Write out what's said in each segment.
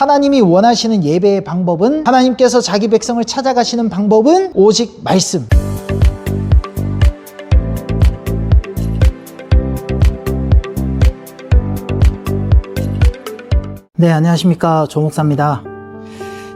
하나님이 원하시는 예배의 방법은 하나님께서 자기 백성을 찾아가시는 방법은 오직 말씀. 네, 안녕하십니까. 조목사입니다.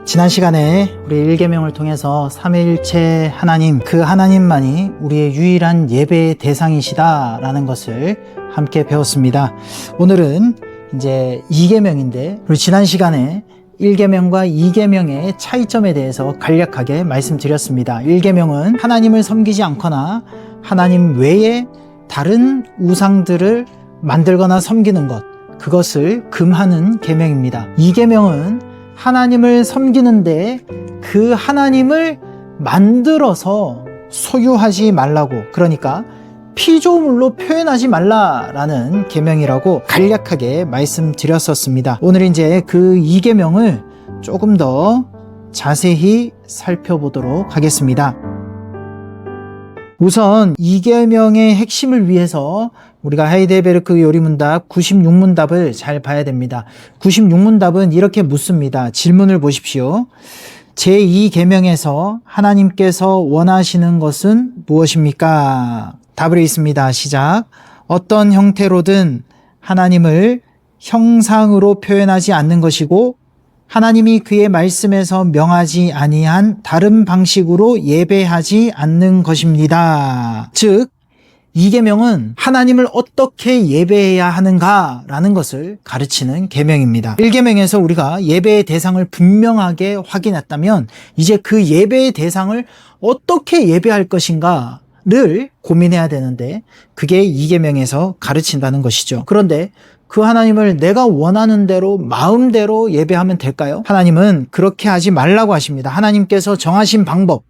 지난 시간에 우리 일계명을 통해서 삼위일체 하나님, 그 하나님만이 우리의 유일한 예배의 대상이시다라는 것을 함께 배웠습니다. 오늘은 이제 이계명인데, 우리 지난 시간에 1계명과 2계명의 차이점에 대해서 간략하게 말씀드렸습니다. 1계명은 하나님을 섬기지 않거나 하나님 외에 다른 우상들을 만들거나 섬기는 것, 그것을 금하는 계명입니다. 2계명은 하나님을 섬기는데 그 하나님을 만들어서 소유하지 말라고 그러니까 피조물로 표현하지 말라라는 계명이라고 간략하게 말씀드렸었습니다. 오늘 이제 그 이 계명을 조금 더 자세히 살펴보도록 하겠습니다. 우선 이 계명의 핵심을 위해서 우리가 하이데베르크 요리문답 96문답을 잘 봐야 됩니다. 96문답은 이렇게 묻습니다. 질문을 보십시오. 제2계명에서 하나님께서 원하시는 것은 무엇입니까? 답을 있습니다. 시작. 어떤 형태로든 하나님을 형상으로 표현하지 않는 것이고 하나님이 그의 말씀에서 명하지 아니한 다른 방식으로 예배하지 않는 것입니다. 즉, 이 계명은 하나님을 어떻게 예배해야 하는가라는 것을 가르치는 계명입니다. 1계명에서 우리가 예배의 대상을 분명하게 확인했다면 이제 그 예배의 대상을 어떻게 예배할 것인가 를 고민해야 되는데 그게 2계명에서 가르친다는 것이죠. 그런데 그 하나님을 내가 원하는 대로 마음대로 예배하면 될까요? 하나님은 그렇게 하지 말라고 하십니다. 하나님께서 정하신 방법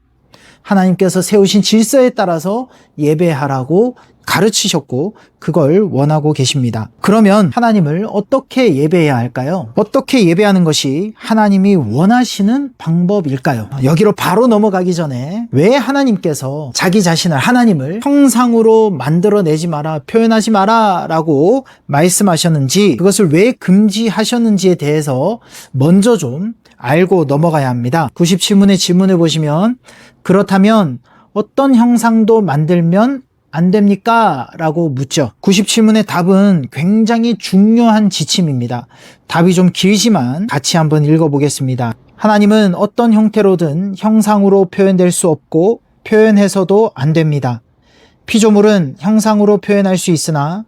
하나님께서 세우신 질서에 따라서 예배하라고 가르치셨고 그걸 원하고 계십니다. 그러면 하나님을 어떻게 예배해야 할까요? 어떻게 예배하는 것이 하나님이 원하시는 방법일까요? 여기로 바로 넘어가기 전에 왜 하나님께서 자기 자신을 하나님을 형상으로 만들어내지 마라, 표현하지 마라 라고 말씀하셨는지 그것을 왜 금지하셨는지에 대해서 먼저 좀 알고 넘어가야 합니다. 97문의 질문을 보시면 그렇다면 어떤 형상도 만들면 안 됩니까? 라고 묻죠. 97문의 답은 굉장히 중요한 지침입니다. 답이 좀 길지만 같이 한번 읽어보겠습니다. 하나님은 어떤 형태로든 형상으로 표현될 수 없고 표현해서도 안 됩니다. 피조물은 형상으로 표현할 수 있으나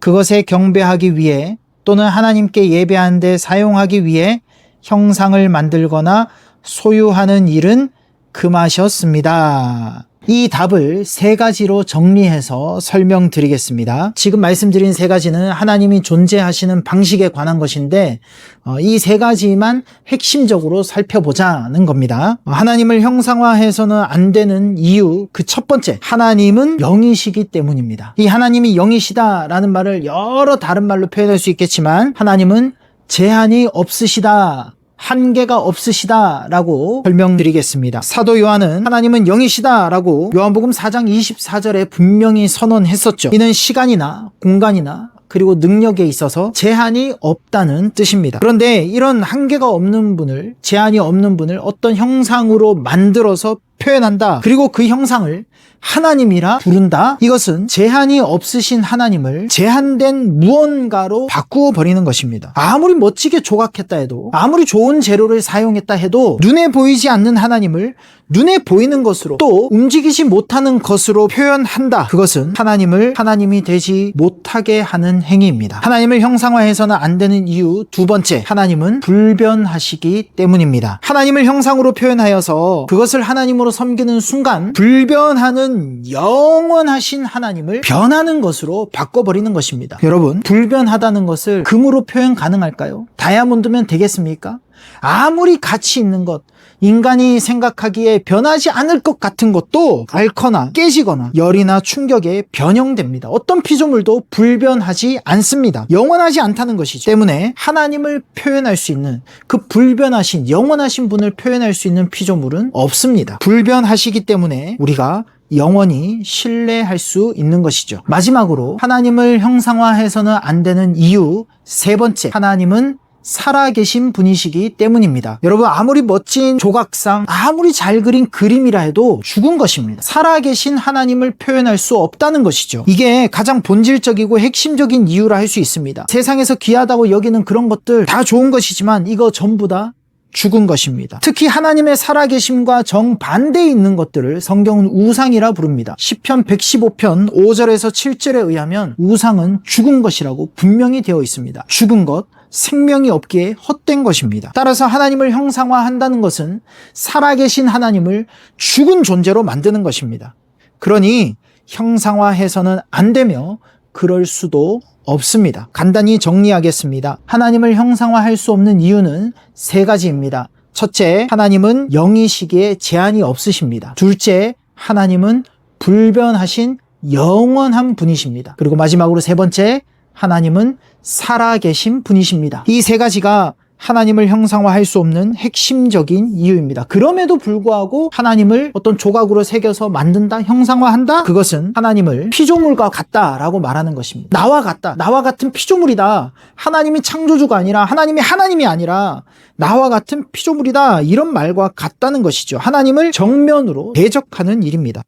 그것에 경배하기 위해 또는 하나님께 예배하는데 사용하기 위해 형상을 만들거나 소유하는 일은 금하셨습니다. 이 답을 세 가지로 정리해서 설명드리겠습니다. 지금 말씀드린 세 가지는 하나님이 존재하시는 방식에 관한 것인데 어, 이세 가지만 핵심적으로 살펴보자는 겁니다. 어, 하나님을 형상화해서는 안 되는 이유 그 첫 번째 하나님은 영이시기 때문입니다. 이 하나님이 영이시다라는 말을 여러 다른 말로 표현할 수 있겠지만 하나님은 제한이 없으시다. 한계가 없으시다 라고 설명드리겠습니다. 사도 요한은 하나님은 영이시다 라고 요한복음 4장 24절에 분명히 선언했었죠. 이는 시간이나 공간이나 그리고 능력에 있어서 제한이 없다는 뜻입니다. 그런데 이런 한계가 없는 분을, 제한이 없는 분을 어떤 형상으로 만들어서 표현한다. 그리고 그 형상을 하나님이라 부른다. 이것은 제한이 없으신 하나님을 제한된 무언가로 바꾸어 버리는 것입니다. 아무리 멋지게 조각했다 해도, 아무리 좋은 재료를 사용했다 해도 눈에 보이지 않는 하나님을 눈에 보이는 것으로 또 움직이지 못하는 것으로 표현한다. 그것은 하나님을 하나님이 되지 못하게 하는 행위입니다. 하나님을 형상화해서는 안 되는 이유 두 번째, 하나님은 불변하시기 때문입니다. 하나님을 형상으로 표현하여서 그것을 하나님으로 섬기는 순간 불변하는 영원하신 하나님을 변하는 것으로 바꿔버리는 것입니다. 여러분, 불변하다는 것을 금으로 표현 가능할까요? 다이아몬드면 되겠습니까? 아무리 가치 있는 것, 인간이 생각하기에 변하지 않을 것 같은 것도 닳거나 깨지거나 열이나 충격에 변형됩니다. 어떤 피조물도 불변하지 않습니다. 영원하지 않다는 것이죠. 때문에 하나님을 표현할 수 있는 그 불변하신 영원하신 분을 표현할 수 있는 피조물은 없습니다. 불변하시기 때문에 우리가 영원히 신뢰할 수 있는 것이죠. 마지막으로 하나님을 형상화해서는 안 되는 이유 세 번째 하나님은 살아계신 분이시기 때문입니다. 여러분, 아무리 멋진 조각상, 아무리 잘 그린 그림이라 해도 죽은 것입니다. 살아계신 하나님을 표현할 수 없다는 것이죠. 이게 가장 본질적이고 핵심적인 이유라 할 수 있습니다. 세상에서 귀하다고 여기는 그런 것들 다 좋은 것이지만 이거 전부 다 죽은 것입니다. 특히 하나님의 살아계심과 정반대에 있는 것들을 성경은 우상이라 부릅니다. 10편 115편 5절에서 7절에 의하면 우상은 죽은 것이라고 분명히 되어 있습니다. 죽은 것, 생명이 없기에 헛된 것입니다. 따라서 하나님을 형상화한다는 것은 살아계신 하나님을 죽은 존재로 만드는 것입니다. 그러니 형상화해서는 안 되며 그럴 수도 없습니다. 간단히 정리하겠습니다. 하나님을 형상화할 수 없는 이유는 세 가지입니다. 첫째, 하나님은 영이시기에 제한이 없으십니다. 둘째, 하나님은 불변하신 영원한 분이십니다. 그리고 마지막으로 세 번째, 하나님은 살아계신 분이십니다. 이 세 가지가 하나님을 형상화할 수 없는 핵심적인 이유입니다. 그럼에도 불구하고 하나님을 어떤 조각으로 새겨서 만든다, 형상화한다? 그것은 하나님을 피조물과 같다라고 말하는 것입니다. 나와 같다. 나와 같은 피조물이다. 하나님이 창조주가 아니라 하나님이 하나님이 아니라 나와 같은 피조물이다. 이런 말과 같다는 것이죠. 하나님을 정면으로 대적하는 일입니다.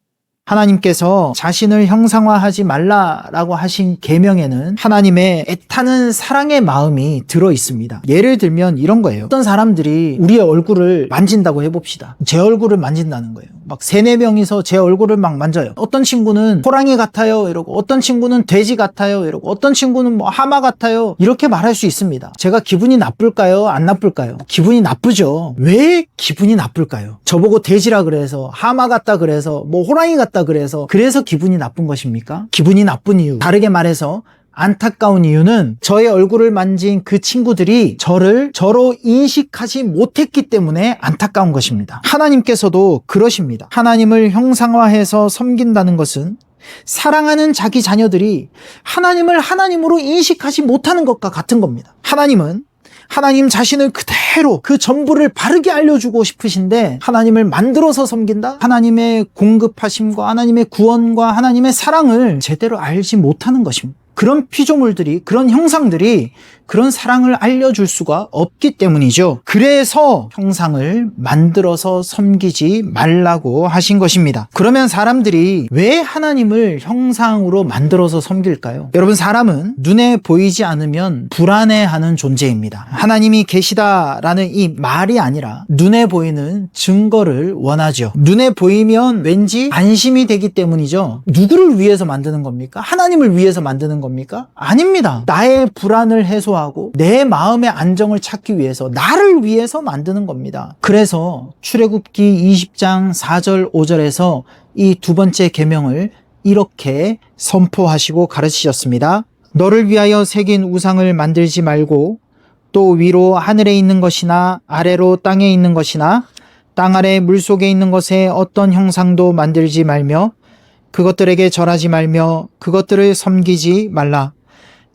하나님께서 자신을 형상화하지 말라라고 하신 계명에는 하나님의 애타는 사랑의 마음이 들어 있습니다. 예를 들면 이런 거예요. 어떤 사람들이 우리의 얼굴을 만진다고 해봅시다. 제 얼굴을 만진다는 거예요. 막 세네 명이서 제 얼굴을 막 만져요. 어떤 친구는 호랑이 같아요 이러고 어떤 친구는 돼지 같아요 이러고 어떤 친구는 뭐 하마 같아요 이렇게 말할 수 있습니다. 제가 기분이 나쁠까요? 안 나쁠까요? 기분이 나쁘죠. 왜 기분이 나쁠까요? 저보고 돼지라 그래서 하마 같다 그래서 뭐 호랑이 같다 그래서 그래서 기분이 나쁜 것입니까? 기분이 나쁜 이유. 다르게 말해서 안타까운 이유는 저의 얼굴을 만진 그 친구들이 저를 저로 인식하지 못했기 때문에 안타까운 것입니다. 하나님께서도 그러십니다. 하나님을 형상화해서 섬긴다는 것은 사랑하는 자기 자녀들이 하나님을 하나님으로 인식하지 못하는 것과 같은 겁니다. 하나님은 하나님 자신을 그대로 그 전부를 바르게 알려주고 싶으신데 하나님을 만들어서 섬긴다? 하나님의 공급하심과 하나님의 구원과 하나님의 사랑을 제대로 알지 못하는 것입니다. 그런 피조물들이, 그런 형상들이 그런 사랑을 알려줄 수가 없기 때문이죠. 그래서 형상을 만들어서 섬기지 말라고 하신 것입니다. 그러면 사람들이 왜 하나님을 형상으로 만들어서 섬길까요? 여러분, 사람은 눈에 보이지 않으면 불안해하는 존재입니다. 하나님이 계시다라는 이 말이 아니라 눈에 보이는 증거를 원하죠. 눈에 보이면 왠지 안심이 되기 때문이죠. 누구를 위해서 만드는 겁니까? 하나님을 위해서 만드는 겁니까? 아닙니다. 나의 불안을 해소하고 내 마음의 안정을 찾기 위해서 나를 위해서 만드는 겁니다. 그래서 출애굽기 20장 4절 5절에서 이 두 번째 계명을 이렇게 선포하시고 가르치셨습니다. 너를 위하여 새긴 우상을 만들지 말고 또 위로 하늘에 있는 것이나 아래로 땅에 있는 것이나 땅 아래 물 속에 있는 것에 어떤 형상도 만들지 말며 그것들에게 절하지 말며 그것들을 섬기지 말라.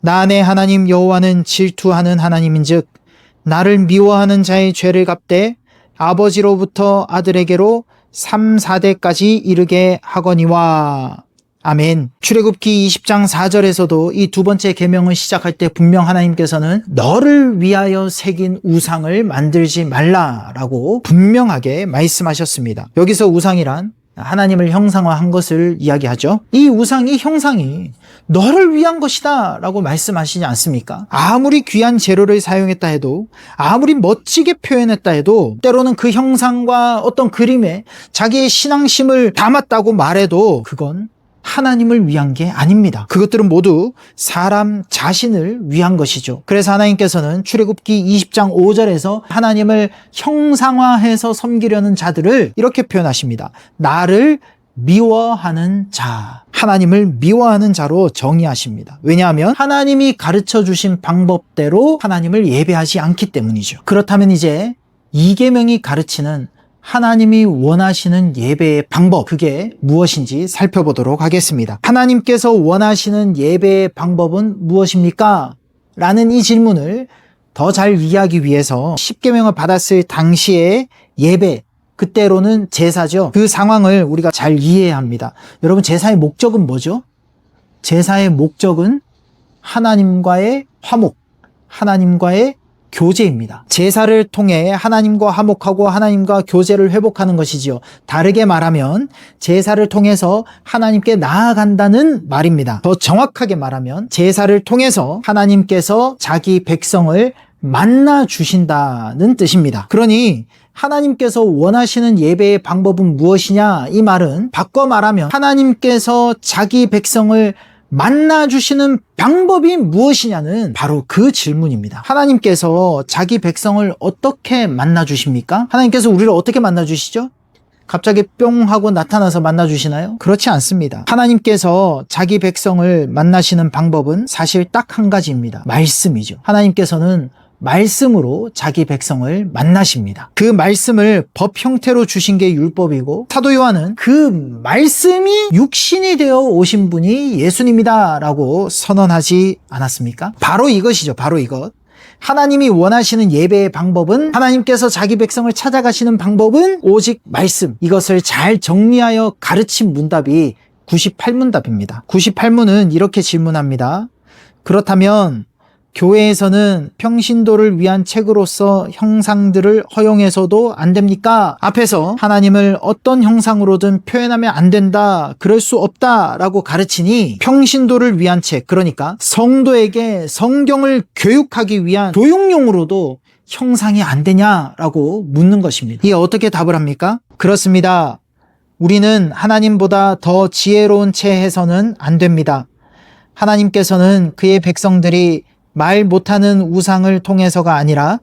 나내 하나님 여호와는 질투하는 하나님인즉 나를 미워하는 자의 죄를 갚되 아버지로부터 아들에게로 3, 4대까지 이르게 하거니와 아멘. 출애굽기 20장 4절에서도 이 두 번째 계명을 시작할 때 분명 하나님께서는 너를 위하여 새긴 우상을 만들지 말라라고 분명하게 말씀하셨습니다. 여기서 우상이란 하나님을 형상화한 것을 이야기하죠. 이 우상이 형상이 너를 위한 것이다 라고 말씀하시지 않습니까? 아무리 귀한 재료를 사용했다 해도 아무리 멋지게 표현했다 해도 때로는 그 형상과 어떤 그림에 자기의 신앙심을 담았다고 말해도 그건 하나님을 위한 게 아닙니다. 그것들은 모두 사람 자신을 위한 것이죠. 그래서 하나님께서는 출애굽기 20장 5절에서 하나님을 형상화해서 섬기려는 자들을 이렇게 표현하십니다. 나를 미워하는 자. 하나님을 미워하는 자로 정의하십니다. 왜냐하면 하나님이 가르쳐 주신 방법대로 하나님을 예배하지 않기 때문이죠. 그렇다면 이제 이계명이 가르치는 하나님이 원하시는 예배의 방법, 그게 무엇인지 살펴보도록 하겠습니다. 하나님께서 원하시는 예배의 방법은 무엇입니까? 라는 이 질문을 더 잘 이해하기 위해서 10계명을 받았을 당시의 예배, 그때로는 제사죠. 그 상황을 우리가 잘 이해해야 합니다. 여러분, 제사의 목적은 뭐죠? 제사의 목적은 하나님과의 화목, 하나님과의 교제입니다. 제사를 통해 하나님과 화목하고 하나님과 교제를 회복하는 것이지요. 다르게 말하면 제사를 통해서 하나님께 나아간다는 말입니다. 더 정확하게 말하면 제사를 통해서 하나님께서 자기 백성을 만나 주신다는 뜻입니다. 그러니 하나님께서 원하시는 예배의 방법은 무엇이냐? 이 말은 바꿔 말하면 하나님께서 자기 백성을 만나 주시는 방법이 무엇이냐는 바로 그 질문입니다. 하나님께서 자기 백성을 어떻게 만나 주십니까? 하나님께서 우리를 어떻게 만나 주시죠? 갑자기 뿅 하고 나타나서 만나 주시나요? 그렇지 않습니다. 하나님께서 자기 백성을 만나시는 방법은 사실 딱 한 가지입니다. 말씀이죠. 하나님께서는 말씀으로 자기 백성을 만나십니다. 그 말씀을 법 형태로 주신 게 율법이고 사도 요한은 그 말씀이 육신이 되어 오신 분이 예수님이다라고 선언하지 않았습니까? 바로 이것이죠. 바로 이것. 하나님이 원하시는 예배의 방법은 하나님께서 자기 백성을 찾아가시는 방법은 오직 말씀. 이것을 잘 정리하여 가르친 문답이 98문답입니다. 98문은 이렇게 질문합니다. 그렇다면 교회에서는 평신도를 위한 책으로서 형상들을 허용해서도 안 됩니까? 앞에서 하나님을 어떤 형상으로든 표현하면 안 된다, 그럴 수 없다 라고 가르치니 평신도를 위한 책, 그러니까 성도에게 성경을 교육하기 위한 교육용으로도 형상이 안 되냐라고 묻는 것입니다. 이게 어떻게 답을 합니까? 그렇습니다. 우리는 하나님보다 더 지혜로운 채 해서는 안 됩니다. 하나님께서는 그의 백성들이 말 못하는 우상을 통해서가 아니라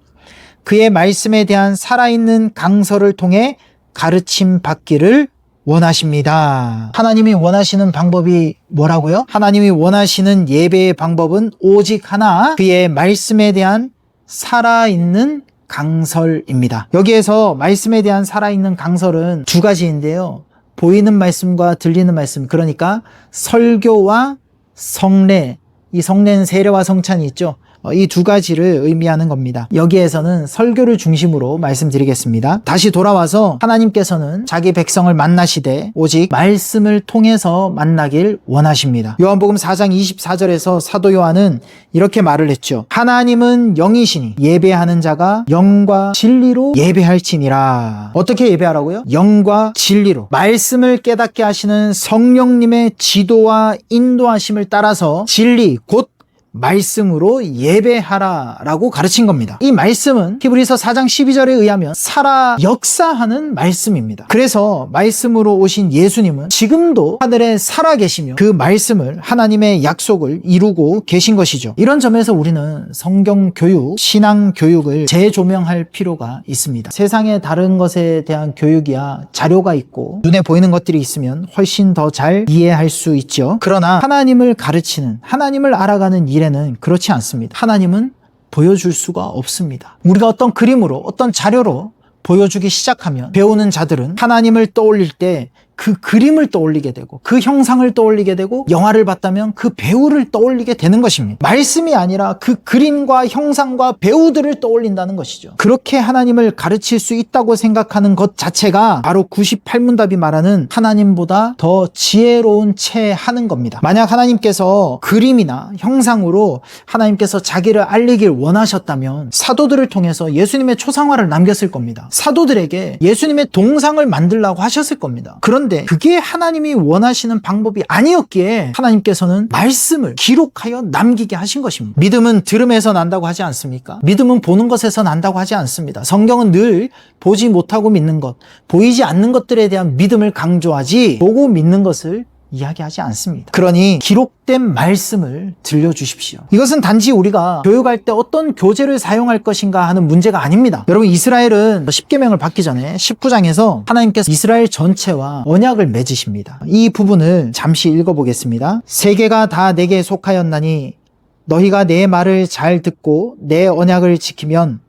그의 말씀에 대한 살아있는 강서를 통해 가르침 받기를 원하십니다. 하나님이 원하시는 방법이 뭐라고요? 하나님이 원하시는 예배의 방법은 오직 하나, 그의 말씀에 대한 살아있는 강설입니다. 여기에서 말씀에 대한 살아있는 강설은 두 가지인데요. 보이는 말씀과 들리는 말씀, 그러니까 설교와 성례, 이 성례는 세례와 성찬이 있죠. 어, 이두 가지를 의미하는 겁니다. 여기에서는 설교를 중심으로 말씀드리겠습니다. 다시 돌아와서 하나님께서는 자기 백성을 만나시되 오직 말씀을 통해서 만나길 원하십니다. 요한복음 4장 24절에서 사도 요한은 이렇게 말을 했죠. 하나님은 영이시니 예배하는 자가 영과 진리로 예배할지니라. 어떻게 예배하라고요? 영과 진리로. 말씀을 깨닫게 하시는 성령님의 지도와 인도하심을 따라서 진리 곧 말씀으로 예배하라라고 가르친 겁니다. 이 말씀은 히브리서 4장 12절에 의하면 살아 역사하는 말씀입니다. 그래서 말씀으로 오신 예수님은 지금도 하늘에 살아 계시며 그 말씀을 하나님의 약속을 이루고 계신 것이죠. 이런 점에서 우리는 성경 교육, 신앙 교육을 재조명할 필요가 있습니다. 세상의 다른 것에 대한 교육이야 자료가 있고 눈에 보이는 것들이 있으면 훨씬 더 잘 이해할 수 있죠. 그러나 하나님을 가르치는 하나님을 알아가는 일에는 그렇지 않습니다. 하나님은 보여줄 수가 없습니다. 우리가 어떤 그림으로, 어떤 자료로 보여주기 시작하면 배우는 자들은 하나님을 떠올릴 때 그 그림을 떠올리게 되고 그 형상을 떠올리게 되고 영화를 봤다면 그 배우를 떠올리게 되는 것입니다. 말씀이 아니라 그 그림과 형상과 배우들을 떠올린다는 것이죠. 그렇게 하나님을 가르칠 수 있다고 생각하는 것 자체가 바로 98문답이 말하는 하나님보다 더 지혜로운 채 하는 겁니다. 만약 하나님께서 그림이나 형상으로 하나님께서 자기를 알리길 원하셨다면 사도들을 통해서 예수님의 초상화를 남겼을 겁니다. 사도들에게 예수님의 동상을 만들라고 하셨을 겁니다. 그런 데 그게 하나님이 원하시는 방법이 아니었기에 하나님께서는 말씀을 기록하여 남기게 하신 것입니다. 믿음은 들음에서 난다고 하지 않습니까? 믿음은 보는 것에서 난다고 하지 않습니다. 성경은 늘 보지 못하고 믿는 것, 보이지 않는 것들에 대한 믿음을 강조하지 보고 믿는 것을 이야기하지 않습니다. 그러니 기록된 말씀을 들려주십시오. 이것은 단지 우리가 교육할 때 어떤 교재를 사용할 것인가 하는 문제가 아닙니다. 여러분 이스라엘은 10계명을 받기 전에 19장에서 하나님께서 이스라엘 전체와 언약을 맺으십니다. 이 부분을 잠시 읽어보겠습니다. 세계가 다 내게 속하였나니 너희가 내 말을 잘 듣고 내 언약을 지키면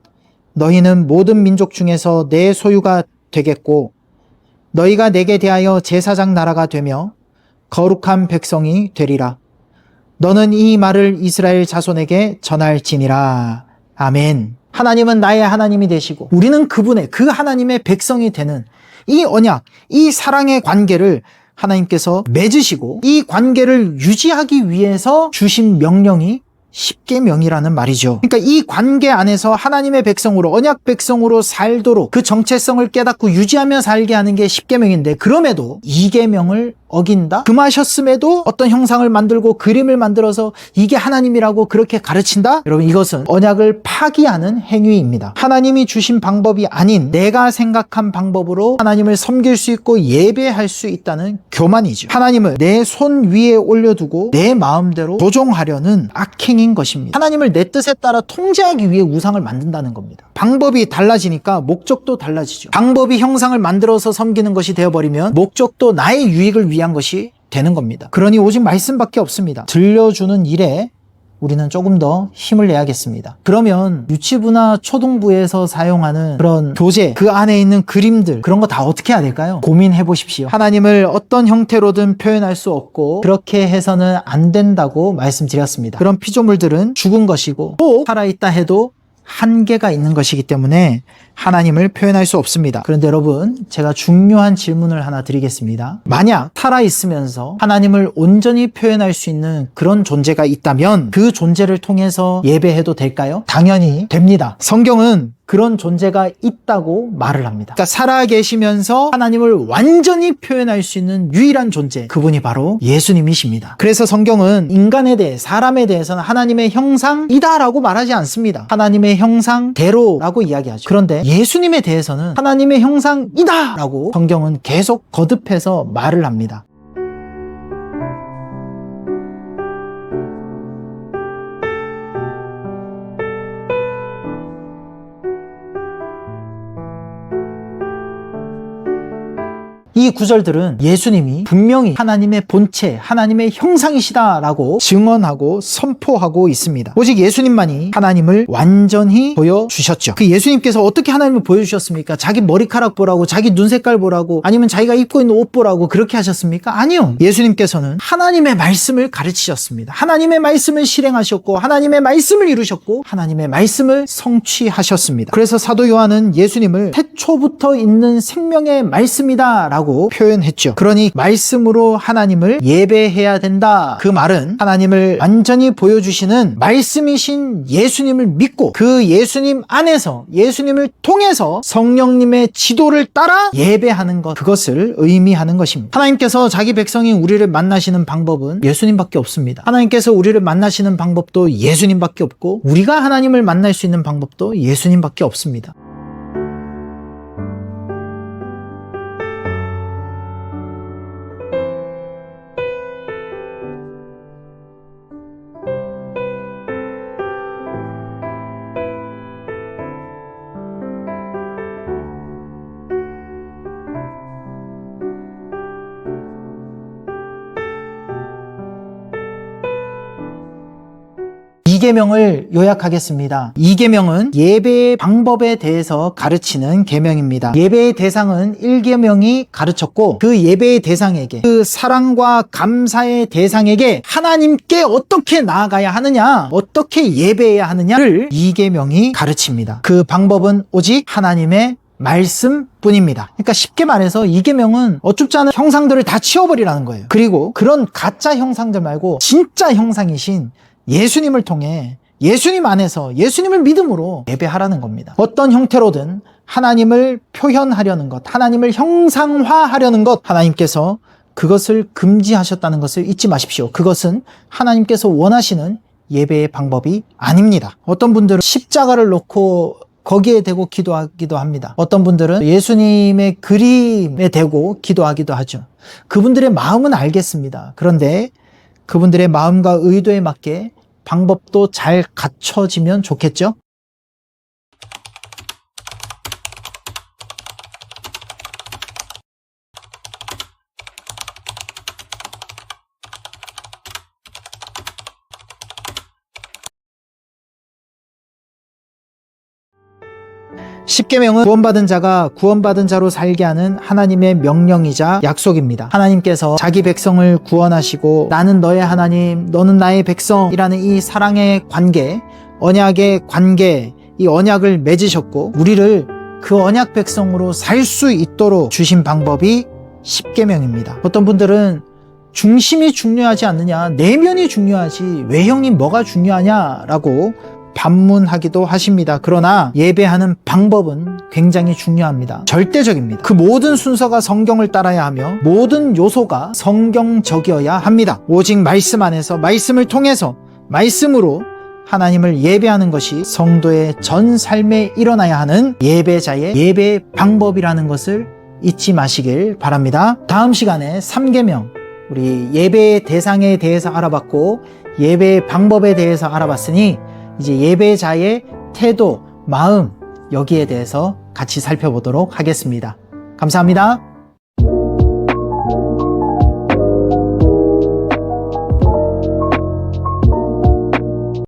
너희는 모든 민족 중에서 내 소유가 되겠고 너희가 내게 대하여 제사장 나라가 되며 거룩한 백성이 되리라. 너는 이 말을 이스라엘 자손에게 전할지니라. 아멘. 하나님은 나의 하나님이 되시고 우리는 그분의 그 하나님의 백성이 되는 이 언약, 이 사랑의 관계를 하나님께서 맺으시고 이 관계를 유지하기 위해서 주신 명령이 십계명이라는 말이죠. 그러니까 이 관계 안에서 하나님의 백성으로 언약 백성으로 살도록 그 정체성을 깨닫고 유지하며 살게 하는 게 십계명인데 그럼에도 이계명을 어긴다? 금하셨음에도 어떤 형상을 만들고 그림을 만들어서 이게 하나님이라고 그렇게 가르친다? 여러분 이것은 언약을 파기하는 행위입니다. 하나님이 주신 방법이 아닌 내가 생각한 방법으로 하나님을 섬길 수 있고 예배할 수 있다는 교만이죠. 하나님을 내 손 위에 올려두고 내 마음대로 조종하려는 악행인 것입니다. 하나님을 내 뜻에 따라 통제하기 위해 우상을 만든다는 겁니다. 방법이 달라지니까 목적도 달라지죠. 방법이 형상을 만들어서 섬기는 것이 되어버리면 목적도 나의 유익을 위한 것이 되는 겁니다. 그러니 오직 말씀밖에 없습니다. 들려주는 일에 우리는 조금 더 힘을 내야겠습니다. 그러면 유치부나 초등부에서 사용하는 그런 교재, 그 안에 있는 그림들, 그런 거 다 어떻게 해야 될까요? 고민해 보십시오. 하나님을 어떤 형태로든 표현할 수 없고, 그렇게 해서는 안 된다고 말씀드렸습니다. 그런 피조물들은 죽은 것이고, 또 살아있다 해도 한계가 있는 것이기 때문에 하나님을 표현할 수 없습니다. 그런데 여러분, 제가 중요한 질문을 하나 드리겠습니다. 만약 살아있으면서 하나님을 온전히 표현할 수 있는 그런 존재가 있다면 그 존재를 통해서 예배해도 될까요? 당연히 됩니다. 성경은 그런 존재가 있다고 말을 합니다. 그러니까 살아 계시면서 하나님을 완전히 표현할 수 있는 유일한 존재, 그분이 바로 예수님이십니다. 그래서 성경은 인간에 대해, 사람에 대해서는 하나님의 형상이다라고 말하지 않습니다. 하나님의 형상대로라고 이야기하죠. 그런데 예수님에 대해서는 하나님의 형상이다라고 성경은 계속 거듭해서 말을 합니다. 이 구절들은 예수님이 분명히 하나님의 본체, 하나님의 형상이시다라고 증언하고 선포하고 있습니다. 오직 예수님만이 하나님을 완전히 보여주셨죠. 그 예수님께서 어떻게 하나님을 보여주셨습니까? 자기 머리카락 보라고, 자기 눈 색깔 보라고, 아니면 자기가 입고 있는 옷 보라고 그렇게 하셨습니까? 아니요. 예수님께서는 하나님의 말씀을 가르치셨습니다. 하나님의 말씀을 실행하셨고, 하나님의 말씀을 이루셨고, 하나님의 말씀을 성취하셨습니다. 그래서 사도 요한은 예수님을 태초부터 있는 생명의 말씀이다 라고 표현했죠. 그러니 말씀으로 하나님을 예배해야 된다. 그 말은 하나님을 완전히 보여주시는 말씀이신 예수님을 믿고 그 예수님 안에서 예수님을 통해서 성령님의 지도를 따라 예배하는 것 그것을 의미하는 것입니다. 하나님께서 자기 백성인 우리를 만나시는 방법은 예수님밖에 없습니다. 하나님께서 우리를 만나시는 방법도 예수님밖에 없고 우리가 하나님을 만날 수 있는 방법도 예수님밖에 없습니다. 이계명을 요약하겠습니다. 이계명은 예배의 방법에 대해서 가르치는 계명입니다. 예배의 대상은 1계명이 가르쳤고 그 예배의 대상에게 그 사랑과 감사의 대상에게 하나님께 어떻게 나아가야 하느냐, 어떻게 예배해야 하느냐를 이계명이 가르칩니다. 그 방법은 오직 하나님의 말씀 뿐입니다. 그러니까 쉽게 말해서 이계명은 어쭙지 않은 형상들을 다 치워버리라는 거예요. 그리고 그런 가짜 형상들 말고 진짜 형상이신 예수님을 통해 예수님 안에서 예수님을 믿음으로 예배하라는 겁니다. 어떤 형태로든 하나님을 표현하려는 것, 하나님을 형상화하려는 것, 하나님께서 그것을 금지하셨다는 것을 잊지 마십시오. 그것은 하나님께서 원하시는 예배의 방법이 아닙니다. 어떤 분들은 십자가를 놓고 거기에 대고 기도하기도 합니다. 어떤 분들은 예수님의 그림에 대고 기도하기도 하죠. 그분들의 마음은 알겠습니다. 그런데 그분들의 마음과 의도에 맞게 방법도 잘 갖춰지면 좋겠죠? 십계명은 구원받은 자가 구원받은 자로 살게 하는 하나님의 명령이자 약속입니다. 하나님께서 자기 백성을 구원하시고 나는 너의 하나님, 너는 나의 백성이라는 이 사랑의 관계, 언약의 관계, 이 언약을 맺으셨고 우리를 그 언약 백성으로 살 수 있도록 주신 방법이 십계명입니다. 어떤 분들은 중심이 중요하지 않느냐, 내면이 중요하지, 외형이 뭐가 중요하냐라고 반문하기도 하십니다. 그러나 예배하는 방법은 굉장히 중요합니다. 절대적입니다. 그 모든 순서가 성경을 따라야 하며 모든 요소가 성경적이어야 합니다. 오직 말씀 안에서 말씀을 통해서 말씀으로 하나님을 예배하는 것이 성도의 전 삶에 일어나야 하는 예배자의 예배 방법이라는 것을 잊지 마시길 바랍니다. 다음 시간에 3계명 우리 예배의 대상에 대해서 알아봤고 예배의 방법에 대해서 알아봤으니 이제 예배자의 태도, 마음 여기에 대해서 같이 살펴보도록 하겠습니다. 감사합니다.